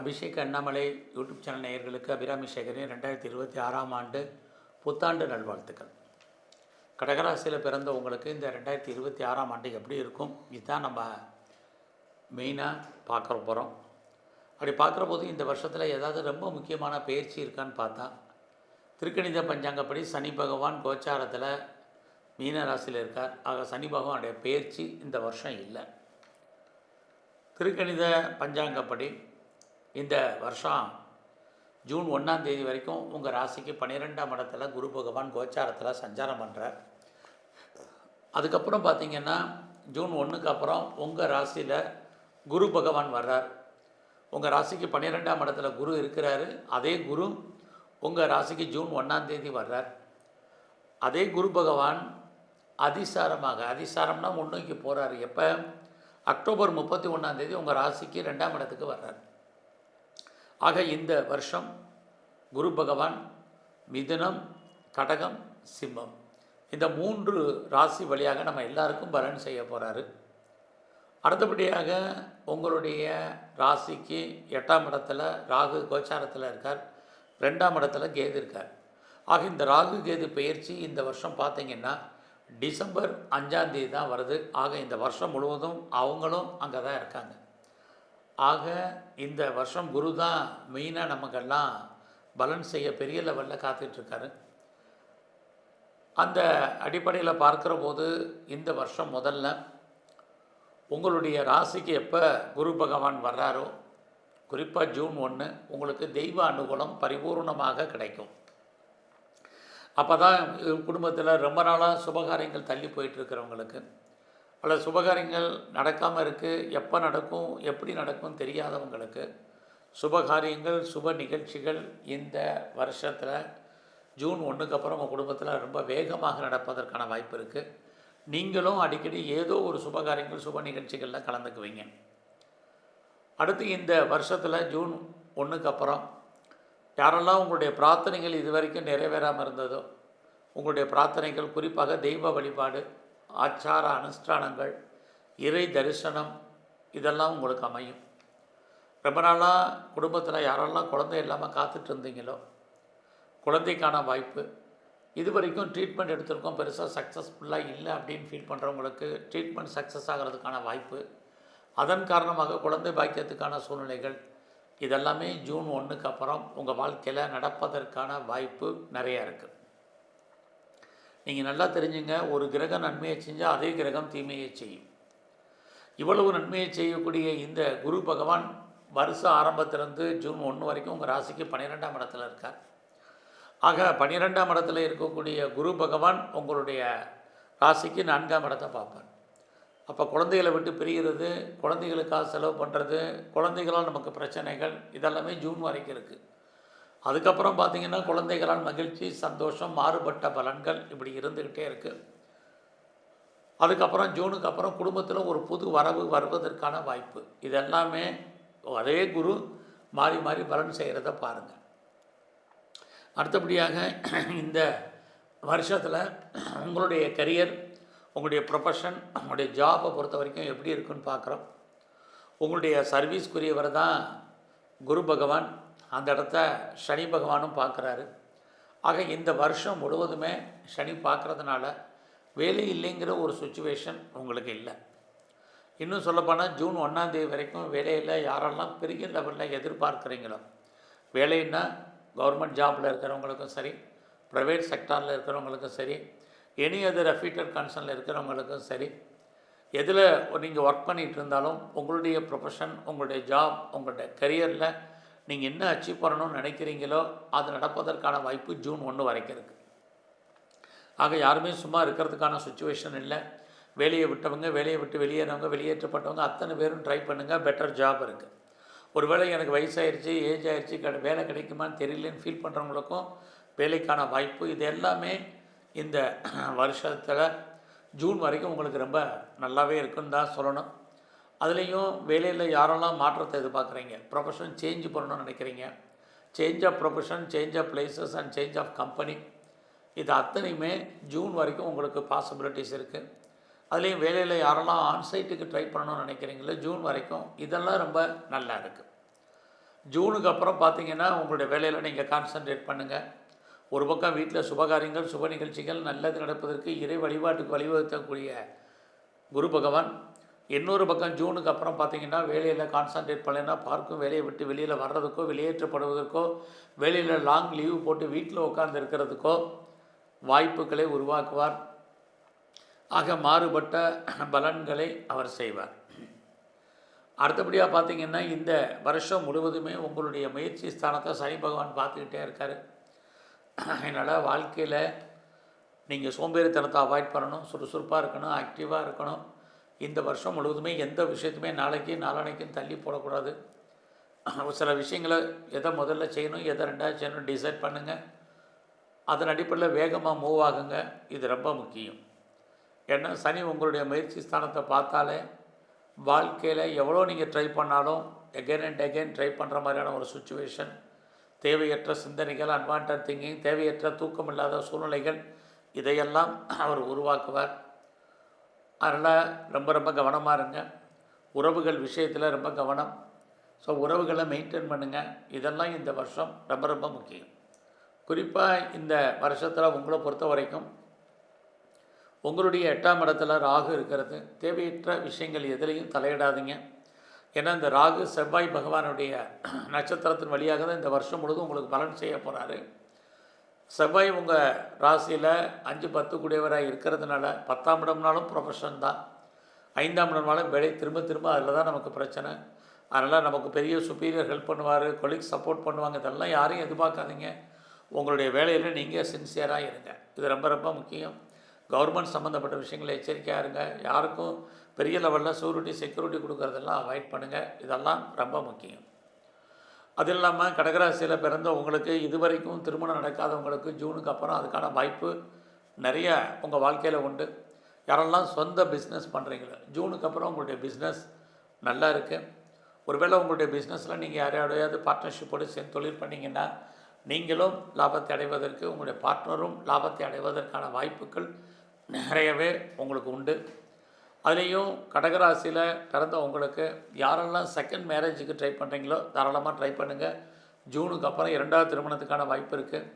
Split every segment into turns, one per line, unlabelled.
Abhishek Annamalai YouTube channel நேயர்களுக்கு அபிராமி சேகரின் ரெண்டாயிரத்தி இருபத்தி ஆறாம் ஆண்டு புத்தாண்டு நல்வாழ்த்துக்கள். கடகராசியில் பிறந்த உங்களுக்கு இந்த ரெண்டாயிரத்தி இருபத்தி ஆறாம் ஆண்டு எப்படி இருக்கும்? இதுதான் நம்ம மெயினாக பார்க்குற போகிறோம் அப்படி பார்க்குற போது இந்த வருஷத்தில் ஏதாவது ரொம்ப முக்கியமான பயிற்சி இருக்கான்னு பார்த்தா திருக்கணித பஞ்சாங்கப்படி சனி பகவான் கோச்சாரத்தில் மீன ராசியில் இருக்கார். ஆக சனி பகவானுடைய பயிற்சி இந்த வருஷம் இல்லை. திருக்கணித பஞ்சாங்கப்படி இந்த வருஷம் ஜூன் ஒன்றாம் தேதி வரைக்கும் உங்கள் ராசிக்கு பன்னிரெண்டாம் இடத்துல குரு பகவான் கோச்சாரத்தில் சஞ்சாரம் பண்ணுறார் அதுக்கப்புறம் பார்த்தீங்கன்னா ஜூன் ஒன்றுக்கு அப்புறம் உங்கள் ராசியில் குரு பகவான் வர்றார். உங்கள் ராசிக்கு பன்னிரெண்டாம் இடத்துல குரு இருக்கிறாரு. அதே குரு உங்கள் ராசிக்கு ஜூன் ஒன்றாம் தேதி வர்றார். அதே குரு பகவான் அதிசாரமாக அதிசாரம்னா முன்னோக்கி போகிறாரு எப்போ? அக்டோபர் முப்பத்தி ஒன்றாம் தேதி உங்கள் ராசிக்கு ரெண்டாம் இடத்துக்கு வர்றார். ஆக இந்த வருஷம் குரு பகவான் மிதுனம் கடகம் சிம்மம். இந்த மூன்று ராசி வழியாக நம்ம எல்லாருக்கும் பலன் செய்ய போகிறாரு அடுத்தபடியாக உங்களுடைய ராசிக்கு எட்டாம் இடத்துல ராகு கோச்சாரத்தில் இருக்கார். ரெண்டாம் இடத்துல கேது இருக்கார். ஆக இந்த ராகு கேது பயிற்சி இந்த வருஷம் பார்த்தீங்கன்னா டிசம்பர் அஞ்சாந்தேதி தான் வருது. ஆக இந்த வருஷம் முழுவதும் அவங்களும் அங்கே தான் இருக்காங்க. ஆக இந்த வருஷம் குரு தான் மெயினாக நமக்கெல்லாம் பலன் செய்ய பெரிய லெவலில் காத்துட்ருக்காரு. அந்த அடிப்படையில் பார்க்குற போது இந்த வருஷம் முதல்ல உங்களுடைய ராசிக்கு எப்போ குரு பகவான் வர்றாரோ குறிப்பாக ஜூன் ஒன்று உங்களுக்கு தெய்வ அனுகூலம் பரிபூர்ணமாக கிடைக்கும். அப்போ தான் குடும்பத்தில் ரொம்ப நாளாக சுபகாரியங்கள் தள்ளி போயிட்டுருக்கிறவங்களுக்கு பல சுபகாரியங்கள் நடக்காமல் இருக்குது எப்போ நடக்கும் எப்படி நடக்கும் தெரியாதவங்களுக்கு சுபகாரியங்கள் சுப நிகழ்ச்சிகள் இந்த வருஷத்தில் ஜூன் ஒன்றுக்கு அப்புறம் உங்கள் குடும்பத்தில் ரொம்ப வேகமாக நடப்பதற்கான வாய்ப்பு இருக்குது நீங்களும் அடிக்கடி ஏதோ ஒரு சுபகாரியங்கள் சுப நிகழ்ச்சிகளில் கலந்துக்குவீங்க. அடுத்து இந்த வருஷத்தில் ஜூன் ஒன்றுக்கு அப்புறம் யாரெல்லாம் உங்களுடைய பிரார்த்தனைகள் இது வரைக்கும் நிறைவேறாமல் இருந்ததோ உங்களுடைய பிரார்த்தனைகள் குறிப்பாக தெய்வ வழிபாடு ஆச்சார அனுஷ்டானங்கள் இறை தரிசனம் இதெல்லாம் உங்களுக்கு அமையும். ரொம்ப நாளாக குடும்பத்தில் யாரெல்லாம் குழந்தை இல்லாமல் காத்துட்டு இருந்தீங்களோ குழந்தைக்கான வாய்ப்பு இது வரைக்கும் ட்ரீட்மெண்ட் எடுத்திருக்கோம் பெருசாக சக்ஸஸ்ஃபுல்லாக இல்லை அப்படின்னு ஃபீல் பண்ணுறவங்களுக்கு ட்ரீட்மெண்ட் சக்ஸஸ் ஆகிறதுக்கான வாய்ப்பு அதன் காரணமாக குழந்தை பாக்கியத்துக்கான சூழ்நிலைகள் இதெல்லாமே ஜூன் ஒன்றுக்கு அப்புறம் உங்கள் வாழ்க்கையில் நடப்பதற்கான வாய்ப்பு நிறையா இருக்குது நீங்கள் நல்லா தெரிஞ்சுங்க ஒரு கிரகம் நன்மையை செஞ்சால் அதே கிரகம் தீமையை செய்யும். இவ்வளவு நன்மையை செய்யக்கூடிய இந்த குரு பகவான் வருஷ ஆரம்பத்திலிருந்து ஜூன் ஒன்று வரைக்கும் உங்கள் ராசிக்கு பன்னிரெண்டாம் இடத்துல இருக்கார். ஆக பன்னிரெண்டாம் இடத்துல இருக்கக்கூடிய குரு பகவான் உங்களுடைய ராசிக்கு நான்காம் இடத்தை பார்ப்பார். அப்போ குழந்தைகளை விட்டு பிரிகிறது குழந்தைகளுக்காக செலவு பண்ணுறது குழந்தைகளால் நமக்கு பிரச்சனைகள் இதெல்லாமே ஜூன் வரைக்கும் இருக்குது அதுக்கப்புறம் பார்த்திங்கன்னா குழந்தைகளால் மகிழ்ச்சி சந்தோஷம் மாறுபட்ட பலன்கள் இப்படி இருந்துக்கிட்டே இருக்குது அதுக்கப்புறம் ஜூனுக்கு அப்புறம் குடும்பத்தில் ஒரு புது வரவு வருவதற்கான வாய்ப்பு. இதெல்லாமே அதே குரு மாறி மாறி பலன் செய்கிறத பாருங்கள் அடுத்தபடியாக இந்த வருஷத்தில் உங்களுடைய கரியர் உங்களுடைய ப்ரொஃபஷன் உங்களுடைய ஜாபை பொறுத்த வரைக்கும் எப்படி இருக்குன்னு பார்க்குறோம். உங்களுடைய சர்வீஸ்க்குரியவர் தான் குரு பகவான். அந்த இடத்த சனி பகவானும் பார்க்குறாரு. ஆக இந்த வருஷம் முழுவதுமே சனி பார்க்குறதுனால வேலை இல்லைங்கிற ஒரு சுச்சுவேஷன் உங்களுக்கு இல்லை. இன்னும் சொல்லப்போனால் ஜூன் ஒன்றாந்தேதி வரைக்கும் வேலையில் யாரெல்லாம் பெரிய லெவலில் எதிர்பார்க்குறீங்களோ வேலைன்னா கவர்மெண்ட் ஜாபில் இருக்கிறவங்களுக்கும் சரி ப்ரைவேட் செக்டாரில் இருக்கிறவங்களுக்கும் சரி எனி அதர் அஃபீட்டர் கன்சர்னில் இருக்கிறவங்களுக்கும் சரி எதில் நீங்கள் ஒர்க் பண்ணிகிட்டு இருந்தாலும் உங்களுடைய ப்ரொஃபஷன் உங்களுடைய ஜாப் உங்களுடைய கரியரில் நீங்கள் என்ன அச்சீவ் பண்ணணும்னு நினைக்கிறீங்களோ அது நடப்பதற்கான வாய்ப்பு ஜூன் ஒன்று வரைக்கும் இருக்குது ஆக யாருமே சும்மா இருக்கிறதுக்கான சுச்சுவேஷன் இல்லை. வேலையை விட்டவங்க வேலையை விட்டு வெளியேறவங்க வெளியேற்றப்பட்டவங்க அத்தனை பேரும் ட்ரை பண்ணுங்கள் பெட்டர் ஜாப் இருக்குது ஒருவேளை எனக்கு வயசாயிருச்சு ஏஜ் ஆயிடுச்சு க வேலை கிடைக்குமான்னு தெரியலன்னு ஃபீல் பண்ணுறவங்களுக்கும் வேலைக்கான வாய்ப்பு. இது எல்லாமே இந்த வருஷத்தில் ஜூன் வரைக்கும் உங்களுக்கு ரொம்ப நல்லாவே இருக்குன்னு தான் சொல்லணும். அதுலேயும் வேலையில் யாரெல்லாம் மாற்றத்தை எதிர்பார்க்குறீங்க? ப்ரொஃபஷன் சேஞ்ச் பண்ணணும்னு நினைக்கிறீங்க. Change of profession change of places and change of company இது அத்தனையுமே ஜூன் வரைக்கும் உங்களுக்கு பாசிபிலிட்டிஸ் இருக்குது அதுலேயும் வேலையில் யாரெல்லாம் ஆன்சைட்டுக்கு ட்ரை பண்ணணும்னு நினைக்கிறீங்களோ ஜூன் வரைக்கும் இதெல்லாம் ரொம்ப நல்லா இருக்குது ஜூனுக்கு அப்புறம் பார்த்தீங்கன்னா உங்களுடைய வேலையில் நீங்கள் கான்சன்ட்ரேட் பண்ணுங்கள் ஒரு பக்கம் வீட்டில் சுபகாரியங்கள் சுப நிகழ்ச்சிகள் நல்லது நடப்பதற்கு இறை வழிபாட்டுக்கு வழிவகுத்தக்கூடிய குரு பகவான் இன்னொரு பக்கம் ஜூனுக்கு அப்புறம் பார்த்தீங்கன்னா வேலையில் கான்சன்ட்ரேட் பண்ணலைன்னா பார்க்கும் வேலையை விட்டு வெளியில் வர்றதுக்கோ வெளியேற்றப்படுவதற்கோ வேலையில் லாங் லீவு போட்டு வீட்டில் உட்கார்ந்து இருக்கிறதுக்கோ வாய்ப்புகளை உருவாக்குவார். ஆக மாறுபட்ட பலன்களை அவர் செய்வார். அடுத்தபடியாக பார்த்தீங்கன்னா இந்த வருஷம் முழுவதுமே உங்களுடைய முயற்சி ஸ்தானத்தை சனி பகவான் பார்த்துக்கிட்டே இருக்கார். அதனால் வாழ்க்கையில் நீங்கள் சோம்பேறித்தனத்தை அவாய்ட் பண்ணணும் சுறுசுறுப்பாக இருக்கணும் ஆக்டிவாக இருக்கணும். இந்த வருஷம் முழுவதுமே எந்த விஷயத்தையுமே நாளைக்கு நாளானைக்கும் தள்ளி போடக்கூடாது. சில விஷயங்களை எதை முதல்ல செய்யணும் எதை ரெண்டாவது செய்யணும் டிசைட் பண்ணுங்கள் அதன் அடிப்படையில் வேகமாக மூவ் ஆகுங்க. இது ரொம்ப முக்கியம். ஏன்னா சனி உங்களுடைய முயற்சி ஸ்தானத்தை பார்த்தாலே வாழ்க்கையில் எவ்வளோ நீங்கள் ட்ரை பண்ணாலும் எகைன் அண்ட் எகைன் ட்ரை பண்ணுற மாதிரியான ஒரு சுச்சுவேஷன் தேவையற்ற சிந்தனைகள் அட்வான்டட் திங்கிங் தேவையற்ற தூக்கம் இல்லாத சூழ்நிலைகள் இதையெல்லாம் அவர் உருவாக்குவார். அதனால் ரொம்ப ரொம்ப கவனமாக இருங்க. உறவுகள் விஷயத்தில் ரொம்ப கவனம். ஸோ உறவுகளை மெயின்டைன் பண்ணுங்கள் இதெல்லாம் இந்த வருஷம் ரொம்ப ரொம்ப முக்கியம். குறிப்பாக இந்த வருஷத்தில் உங்களை பொறுத்த வரைக்கும் உங்களுடைய எட்டாம் இடத்துல ராகு இருக்கிறது. தேவையற்ற விஷயங்கள் எதுலேயும் தலையிடாதீங்க. ஏன்னா இந்த ராகு செவ்வாய் பகவானுடைய நட்சத்திரத்தின் வழியாக தான் இந்த வருஷம் முழுதும் உங்களுக்கு பலன் செய்ய போகிறாரு செவ்வாய் உங்கள் ராசியில் அஞ்சு பத்து கூடியவராக இருக்கிறதுனால பத்தாம் இடம்னாலும் ப்ரொஃபஷன் தான். ஐந்தாம் இடம்னாலும் வேலை திரும்ப திரும்ப அதில் தான் நமக்கு பிரச்சனை. அதனால் நமக்கு பெரிய சுப்பீரியர் ஹெல்ப் பண்ணுவார் கொலீக் சப்போர்ட் பண்ணுவாங்க இதெல்லாம் யாரையும் எதிர்பார்க்காதீங்க. உங்களுடைய வேலையில் நீங்கள் சின்சியராக இருங்க. இது ரொம்ப ரொம்ப முக்கியம். கவர்மெண்ட் சம்மந்தப்பட்ட விஷயங்களை எச்சரிக்கையாக இருங்க. யாருக்கும் பெரிய லெவலில் சூரிட்டி செக்யூரிட்டி கொடுக்கறதெல்லாம் அவாய்ட் பண்ணுங்கள் இதெல்லாம் ரொம்ப முக்கியம். அது இல்லாமல் கடகராசியில் பிறந்த உங்களுக்கு இதுவரைக்கும் திருமணம் நடக்காதவங்களுக்கு ஜூனுக்கு அப்புறம் அதுக்கான வாய்ப்பு நிறைய உங்கள் வாழ்க்கையில் உண்டு. யாரெல்லாம் சொந்த பிஸ்னஸ் பண்ணுறீங்களோ ஜூனுக்கு அப்புறம் உங்களுடைய பிஸ்னஸ் நல்லா இருக்குது ஒருவேளை உங்களுடைய பிஸ்னஸில் நீங்கள் யாரையாவது பார்ட்னர்ஷிப்போடு சேர்ந்து தொழில் பண்ணிங்கன்னா நீங்களும் லாபத்தை அடைவதற்கு உங்களுடைய பார்ட்னரும் லாபத்தை அடைவதற்கான வாய்ப்புகள் நிறையவே உங்களுக்கு உண்டு. அதுலேயும் கடகராசியில் பிறந்தவங்களுக்கு யாரெல்லாம் செகண்ட் மேரேஜுக்கு ட்ரை பண்ணுறீங்களோ தாராளமாக ட்ரை பண்ணுங்கள் ஜூனுக்கு அப்புறம் இரண்டாவது திருமணத்துக்கான வாய்ப்பு இருக்குது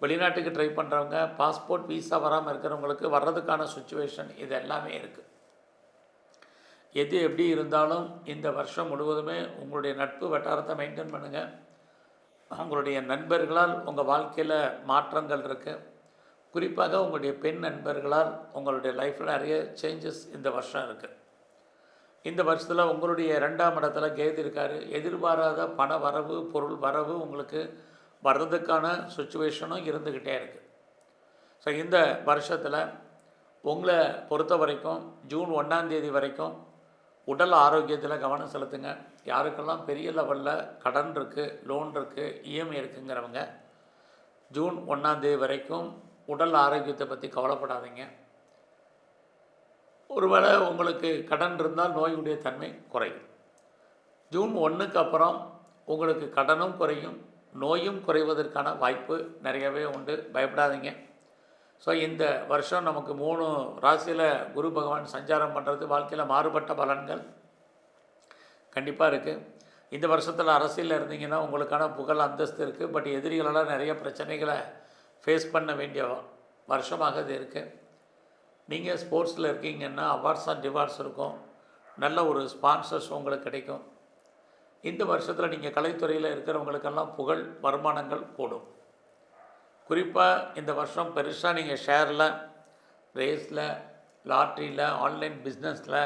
வெளிநாட்டுக்கு ட்ரை பண்ணுறவங்க பாஸ்போர்ட் வீசா வராமல் இருக்கிறவங்களுக்கு வர்றதுக்கான சுச்சுவேஷன் இது எல்லாமே இருக்குது எது எப்படி இருந்தாலும் இந்த வருஷம் முழுவதுமே உங்களுடைய நட்பு வட்டாரத்தை மெயின்டைன் பண்ணுங்கள் உங்களுடைய நண்பர்களால் உங்கள் வாழ்க்கையில் மாற்றங்கள் இருக்குது குறிப்பாக உங்களுடைய பெண் நண்பர்களால் உங்களுடைய லைஃப்பில் நிறைய சேஞ்சஸ் இந்த வருஷம் இருக்குது இந்த வருஷத்தில் உங்களுடைய ரெண்டாம் இடத்துல கேது இருக்கார். எதிர்பாராத பண வரவு பொருள் வரவு உங்களுக்கு வர்றதுக்கான சுச்சுவேஷனும் இருந்துக்கிட்டே இருக்குது ஸோ இந்த வருஷத்தில் உங்களை பொறுத்த வரைக்கும் ஜூன் ஒன்றாந்தேதி வரைக்கும் உடல் ஆரோக்கியத்தில் கவனம் செலுத்துங்க. யாருக்கெல்லாம் பெரிய லெவலில் கடன் இருக்குது லோன் இருக்குது இஎம்ஐ இருக்குங்கிறவங்க ஜூன் ஒன்றாந்தேதி வரைக்கும் உடல் ஆரோக்கியத்தை பற்றி கவலைப்படாதீங்க. ஒருவேளை உங்களுக்கு கடன் இருந்தால் நோயுடைய தன்மை குறையும். ஜூன் ஒன்றுக்கு அப்புறம் உங்களுக்கு கடனும் குறையும் நோயும் குறைவதற்கான வாய்ப்பு நிறையவே உண்டு. பயப்படாதீங்க. ஸோ இந்த வருஷம் நமக்கு மூணு ராசியில் குரு பகவான் சஞ்சாரம் பண்ணுறது வாழ்க்கையில் மாறுபட்ட பலன்கள் கண்டிப்பாக இருக்குது இந்த வருஷத்தில் அரசியலில் இருந்தீங்கன்னா உங்களுக்கான புகழ் அந்தஸ்து இருக்குது பட் எதிரிகளெல்லாம் நிறைய பிரச்சனைகளை ஃபேஸ் பண்ண வேண்டிய வருஷமாக இது இருக்குது நீங்கள் ஸ்போர்ட்ஸில் இருக்கீங்கன்னா அவார்ட்ஸ் அண்ட் டிவார்ட்ஸ் இருக்கும். நல்ல ஒரு ஸ்பான்சர்ஸ் உங்களுக்கு கிடைக்கும். இந்த வருஷத்தில் நீங்கள் கலைத்துறையில் இருக்கிறவங்களுக்கெல்லாம் புகழ் வருமானங்கள் கூடும் குறிப்பாக இந்த வருஷம் பெருசாக நீங்கள் ஷேரில் ரேஸில் லாட்ரியில் ஆன்லைன் பிஸ்னஸில்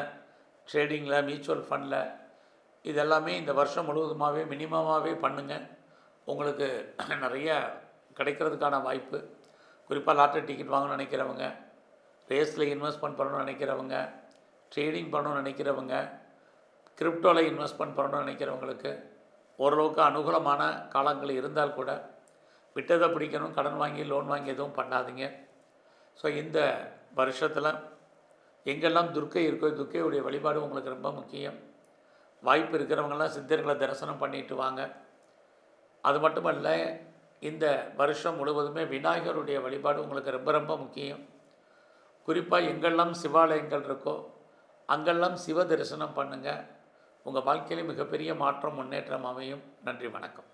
ட்ரேடிங்கில் மியூச்சுவல் ஃபண்டில் இது எல்லாமே இந்த வருஷம் முழுவதுமாகவே மினிமமாகவே பண்ணுங்கள் உங்களுக்கு நிறைய கிடைக்கிறதுக்கான வாய்ப்பு. குறிப்பாக லாட்டரி டிக்கெட் வாங்கணும்னு நினைக்கிறவங்க ரேஸில் இன்வெஸ்ட்மெண்ட் பண்ணணும்னு நினைக்கிறவங்க ட்ரேடிங் பண்ணணும்னு நினைக்கிறவங்க கிரிப்டோவில் இன்வெஸ்ட்மெண்ட் பண்ணணும்னு நினைக்கிறவங்களுக்கு ஓரளவுக்கு அனுகூலமான காலங்கள் இருந்தால் கூட விட்டதை பிடிக்கணும் கடன் வாங்கி லோன் வாங்கி எதுவும் பண்ணாதீங்க. ஸோ இந்த வருஷத்தில் எங்கெல்லாம் துர்க்கை இருக்கோ துர்க்கையுடைய வழிபாடு உங்களுக்கு ரொம்ப முக்கியம். வாய்ப்பு இருக்கிறவங்கெல்லாம் சித்தர்களை தரிசனம் பண்ணிட்டு வாங்க. அது மட்டுமல்ல இந்த வருஷம் முழுவதுமே விநாயகருடைய வழிபாடு உங்களுக்கு ரொம்ப ரொம்ப முக்கியம். குறிப்பாக எங்கெல்லாம் சிவாலயங்கள் இருக்கோ அங்கெல்லாம் சிவ தரிசனம் பண்ணுங்கள் உங்கள் வாழ்க்கையில் மிகப்பெரிய மாற்றம் முன்னேற்றம் அமையும். நன்றி வணக்கம்.